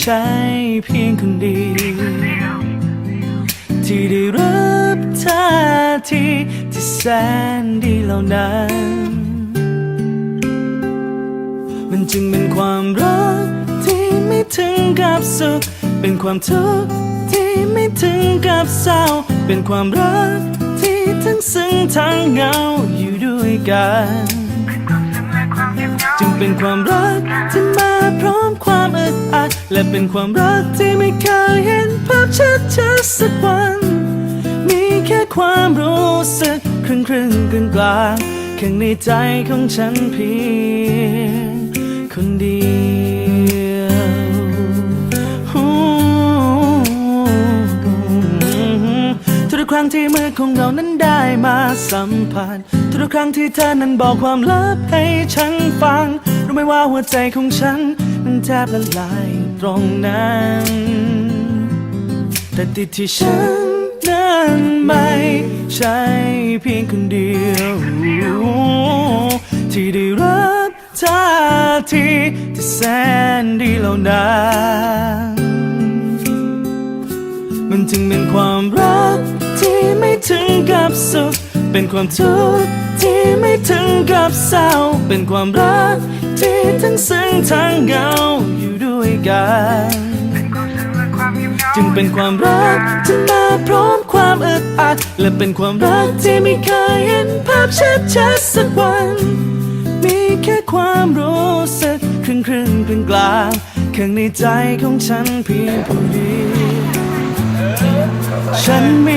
ใช่เพียงคนเดียวที่ได้รับท่าทีที่แสนดีเหล่านั้น มันจึงเป็นความรักที่ไม่ถึงกับสุข เป็นความทุกข์ที่ไม่ถึงกับเศร้า เป็นความรักที่ทั้งซึ้งทั้งเหงาอยู่ด้วยกัน จึงเป็นความรัก และเป็นความรักที่ไม่เคยเห็นภาพชัดชัดสักวัน มีแค่ความรู้สึกครึ่งครึ่งกลางกลางข้างในใจของฉันเพียงคนเดียวทุกครั้งที่มือของเรานั้นได้มาสัมผัสทุกครั้งที่เธอนั้นบอกความลับให้ฉันฟังรู้ไหมว่าหัวใจของฉันมันแทบละลาย ตรงนั้น แต่ติดที่ฉันนั้นไม่ใช่เพียงคนเดียว ที่ได้รับท่าทีที่แสนดีเหล่านั้นมันจึงเป็นความรักที่ไม่ถึงกับสุขเป็นความทุกข์ที่ไม่ถึงกับเศร้า เป็นความรักที่ทั้งซึ้งทั้งเหงาอยู่ด้วย กันความซึ้งและควยบเหงาจึงเป็นความรักที่มาพร้อมความอึดอัด และเป็นความรักที่ไม่เคยเห็นภาพชัดชัดสักวัน มีแค่ความรู้สึกครึ่งครึ่งกลางกลางข้างในใจของฉันเพียงผู้เดียวฉันม่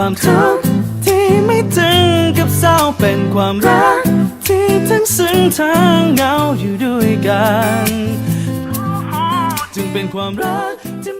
ความทุกข์ที่ไม่ถึงกับเศร้าเป็นความรัก ที่ทั้งซึ้งทั้งเหงาอยู่ด้วยกัน จึงเป็นความรักที่